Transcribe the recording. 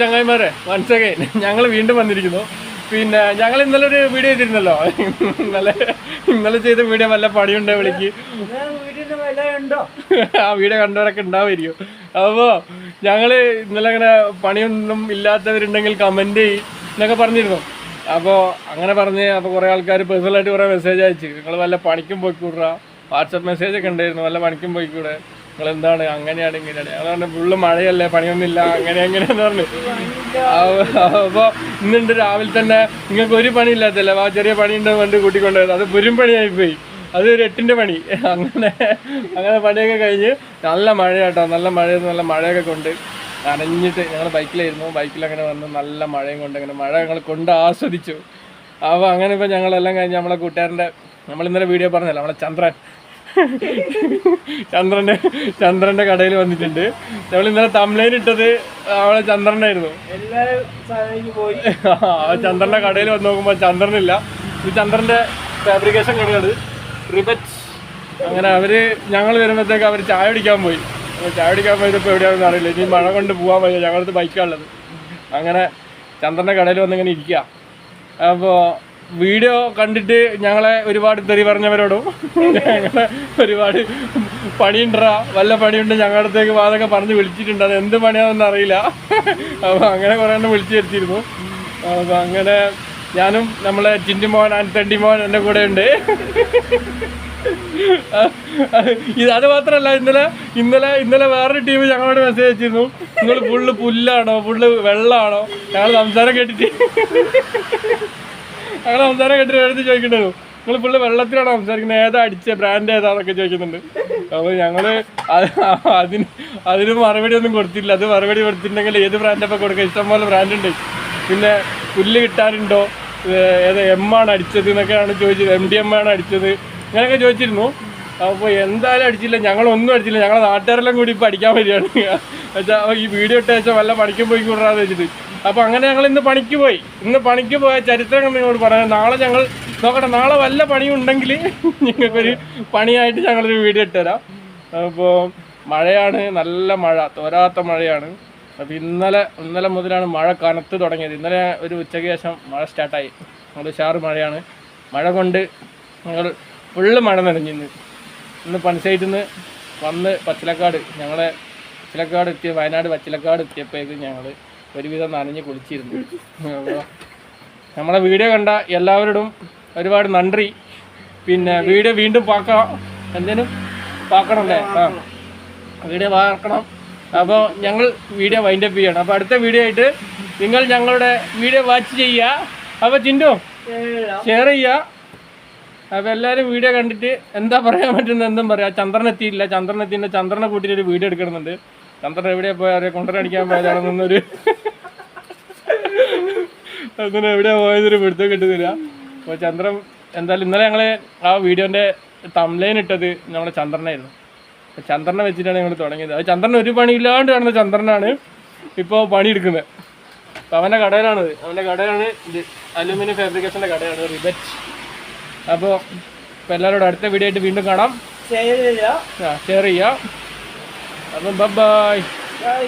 ചങ്ങായിമാരെ once again ഞങ്ങൾ വീണ്ടും വന്നിരിക്കുന്നു. പിന്നെ ഞങ്ങൾ ഇന്നലെ ഒരു വീഡിയോ ചെയ്തിരുന്നല്ലോ. ഇന്നലെ ഇന്നലെ ചെയ്ത വീഡിയോ വല്ല പണിയുണ്ടോ വിളിക്ക്. ആ വീഡിയോ കണ്ടവരൊക്കെ ഉണ്ടാവുമായിരിക്കും. അപ്പോൾ ഞങ്ങൾ ഇന്നലെ അങ്ങനെ പണിയൊന്നും ഇല്ലാത്തവരുണ്ടെങ്കിൽ കമന്റ് ചെയ്യും എന്നൊക്കെ പറഞ്ഞിരുന്നു. അപ്പോൾ അങ്ങനെ പറഞ്ഞ് അപ്പോൾ കുറേ ആൾക്കാർ പേഴ്സണലായിട്ട് കുറേ മെസ്സേജ് അയച്ചു. നിങ്ങൾ വല്ല പണിക്കും പോയിക്കൂടാ വാട്സപ്പ് മെസ്സേജ് ഒക്കെ ഉണ്ടായിരുന്നു. വല്ല പണിക്കും പോയിക്കൂടെ? നിങ്ങൾ എന്താണ് അങ്ങനെയാണ് ഇങ്ങനെയാണ്. ഞങ്ങൾ പറഞ്ഞു ഫുള്ള് മഴയല്ലേ പണിയൊന്നുമില്ല അങ്ങനെ അങ്ങനെയാന്ന് പറഞ്ഞു. അപ്പോൾ ഇന്നുണ്ട് രാവിലെ തന്നെ നിങ്ങൾക്ക് ഒരു പണി ഇല്ലാത്തല്ലേ? ആ ചെറിയ പണി ഉണ്ടോ കണ്ട് കൂട്ടിക്കൊണ്ടുപോയത് അത് പുരും പണിയായി പോയി അത് ഒരു എട്ടിന്റെ പണി. അങ്ങനെ അങ്ങനെ പണിയൊക്കെ കഴിഞ്ഞ് നല്ല മഴയാട്ടോ. നല്ല മഴ നല്ല മഴയൊക്കെ കൊണ്ട് നനഞ്ഞിട്ട് ഞങ്ങൾ ബൈക്കിലായിരുന്നു. ബൈക്കിലങ്ങനെ വന്ന് നല്ല മഴയും കൊണ്ട് അങ്ങനെ മഴ ഞങ്ങൾ കൊണ്ട് ആസ്വദിച്ചു. അപ്പോൾ അങ്ങനെ ഇപ്പോൾ ഞങ്ങളെല്ലാം കഴിഞ്ഞ് നമ്മളെ കൂട്ടുകാരന്റെ നമ്മൾ ഇന്നലെ വീഡിയോ പറഞ്ഞല്ലോ നമ്മളെ ചന്ദ്രൻ. ചന്ദ്രന്റെ ചന്ദ്രന്റെ കടയിൽ വന്നിട്ടുണ്ട്. നമ്മൾ ഇന്നലെ തമിഴ്ലൈൻ ഇട്ടത് അവളെ ചന്ദ്രനായിരുന്നു. ചന്ദ്രന്റെ കടയിൽ വന്ന് നോക്കുമ്പോൾ ചന്ദ്രനില്ല. ഇത് ചന്ദ്രന്റെ ഫാബ്രിക്കേഷൻ കടയാണ്. റിബറ്റ് അങ്ങനെ അവർ ഞങ്ങൾ വരുമ്പോഴത്തേക്ക് അവർ ചായ കുടിക്കാൻ പോയി. ചായ കുടിക്കാൻ പോയതിപ്പോൾ എവിടെയാണെന്ന് അറിയില്ല. ഇനി മഴ കൊണ്ട് പോവാൻ വയ്യ. ഞങ്ങളടുത്ത് ബൈക്കാണുള്ളത് അങ്ങനെ ചന്ദ്രന്റെ കടയിൽ വന്ന് ഇങ്ങനെ ഇരിക്കുക. അപ്പോൾ വീഡിയോ കണ്ടിട്ട് ഞങ്ങളെ ഒരുപാട് തെറി പറഞ്ഞവരോടും ഞങ്ങളെ ഒരുപാട് പണിയുണ്ടാ വല്ല പണിയുണ്ട് ഞങ്ങളുടെ അടുത്തേക്ക് വാതൊക്കെ പറഞ്ഞ് വിളിച്ചിട്ടുണ്ട്. അത് എന്ത് പണിയാണെന്ന് അറിയില്ല. അപ്പോൾ അങ്ങനെ കുറേ എണ്ണം വിളിച്ചു വരുത്തിയിരുന്നു. അപ്പോൾ അങ്ങനെ ഞാനും നമ്മളെ ചിന്തിമോൻ ആൻതണ്ടിമോൻ എന്റെ കൂടെ ഉണ്ട്. ഇത് അത് മാത്രമല്ല ഇന്നലെ ഇന്നലെ ഇന്നലെ വേറൊരു ടീം ഞങ്ങളോട് മെസ്സേജ് അയച്ചിരുന്നു. നിങ്ങൾ ഫുള്ള് പുല്ലാണോ? ഫുള്ള് വെള്ളമാണോ ഞങ്ങൾ സംസാരം കേട്ടിട്ട്. ഞങ്ങൾ സംസാരം കേട്ടിട്ട് എടുത്ത് ചോദിക്കണ്ടായിരുന്നു നിങ്ങൾ ഫുള്ള് വെള്ളത്തിലാണോ സംസാരിക്കുന്നത്? ഏതാ അടിച്ച? ബ്രാൻഡ് ഏതാന്നൊക്കെ ചോദിക്കുന്നുണ്ട്. അപ്പോൾ ഞങ്ങൾ അത് അതിന് അതിന് മറുപടി ഒന്നും കൊടുത്തില്ല അത് മറുപടി കൊടുത്തിട്ടുണ്ടെങ്കിൽ ഏത് ബ്രാൻഡൊക്കെ കൊടുക്കുക ഇഷ്ടംപോലെ ബ്രാൻഡ് ഉണ്ട്. പിന്നെ പുല്ല് കിട്ടാനുണ്ടോ ഏത് എം ആണ് അടിച്ചത് എന്നൊക്കെയാണ് ചോദിച്ചത്. എം ഡി എം ആണ് അടിച്ചത്. ഇങ്ങനെയൊക്കെ ചോദിച്ചിരുന്നു. അപ്പോൾ എന്തായാലും അടിച്ചില്ല. ഞങ്ങളൊന്നും അടിച്ചില്ല. ഞങ്ങളെ നാട്ടുകാരെല്ലാം കൂടി ഇപ്പോൾ അടിക്കാൻ വരികയാണ്. ഈ വീഡിയോ ഇട്ട് വല്ല പണിക്കും പോയി കൂടാന്ന് വെച്ചിട്ട്. അപ്പോൾ അങ്ങനെ ഞങ്ങൾ ഇന്ന് പണിക്ക് പോയി. ഇന്ന് പണിക്ക് പോയ ചരിത്രങ്ങൾ നിങ്ങളോട് പറയാം. നാളെ ഞങ്ങൾ നോക്കട്ടെ നാളെ വല്ല പണിയും ഉണ്ടെങ്കിൽ ഞങ്ങൾക്കൊരു പണിയായിട്ട് ഞങ്ങളൊരു വീഡിയോ ഇട്ടുതരാം അപ്പോൾ മഴയാണ് നല്ല മഴ തോരാത്ത മഴയാണ്. അപ്പോൾ ഇന്നലെ ഇന്നലെ മുതലാണ് മഴ കനത്ത് തുടങ്ങിയത്. ഇന്നലെ ഒരു ഉച്ചയ്ക്ക് ശേഷം മഴ സ്റ്റാർട്ടായി. നമ്മൾ ഉഷാറ് മഴയാണ്. മഴ കൊണ്ട് ഞങ്ങൾ ഫുള്ള് മഴ നനഞ്ഞിന്ന് ഇന്ന്. നിന്ന് വന്ന് പച്ചിലക്കാട് ഞങ്ങളെ പച്ചിലക്കാട് എത്തിയ വയനാട് പച്ചിലക്കാട് എത്തിയപ്പോഴേക്ക് ഞങ്ങൾ ഒരുവിധം നനഞ്ഞ് കുളിച്ചിരുന്നു. നമ്മളെ വീഡിയോ കണ്ട എല്ലാവരോടും ഒരുപാട് നന്ദി. പിന്നെ വീഡിയോ വീണ്ടും പാക്കാം. എന്തേലും പാക്കണമല്ലേ ആ. വീഡിയോ പാക്കണം അപ്പോൾ ഞങ്ങൾ വീഡിയോ വൈൻഡപ്പ് ചെയ്യണം. അപ്പോൾ അടുത്ത വീഡിയോ ആയിട്ട് നിങ്ങൾ ഞങ്ങളുടെ വീഡിയോ വാച്ച് ചെയ്യുക. അപ്പോൾ ചിൻഡു ഷെയർ ചെയ്യുക. അപ്പോൾ എല്ലാവരും വീഡിയോ കണ്ടിട്ട് എന്താ പറയാൻ പറ്റുന്നത് എന്തും പറയാം ചന്ദ്രനെത്തിയില്ല ചന്ദ്രനെത്തിന്റെ ചന്ദ്രനെ കൂട്ടിയിട്ട് ഒരു വീഡിയോ എടുക്കണമെന്നുണ്ട് ചന്ദ്രൻ എവിടെ പോയാൽ അറിയാം കൊണ്ടുവരടിക്കാൻ പോയതാണെന്നൊരു അങ്ങനെ എവിടെ പോയതൊരു പിടുത്തം കിട്ടുന്നില്ല. അപ്പോൾ ചന്ദ്രൻ എന്തായാലും ഇന്നലെ ഞങ്ങൾ ആ വീഡിയോന്റെ തംലൈൻ ഇട്ടത് നമ്മുടെ ചന്ദ്രനായിരുന്നു. അപ്പോൾ ചന്ദ്രനെ വെച്ചിട്ടാണ് ഞങ്ങൾ തുടങ്ങിയത്. അത് ചന്ദ്രൻ ഒരു പണിയില്ലാണ്ട് കാണുന്ന ചന്ദ്രനാണ് ഇപ്പോൾ പണിയെടുക്കുന്നത്. അപ്പോൾ അവന്റെ കടയിലാണത്. അവന്റെ കടയാണ് ഇത് അലൂമിനിയം ഫാബ്രിക്കേഷന്റെ കടയാണ് റിബറ്റ്. അപ്പോൾ ഇപ്പോൾ എല്ലാവരോടും അടുത്ത വീഡിയോ ആയിട്ട് വീണ്ടും കാണാം. ഷെയർ ചെയ്യാം ഷെയർ ചെയ്യാം അപ്പം ബൈ ബൈ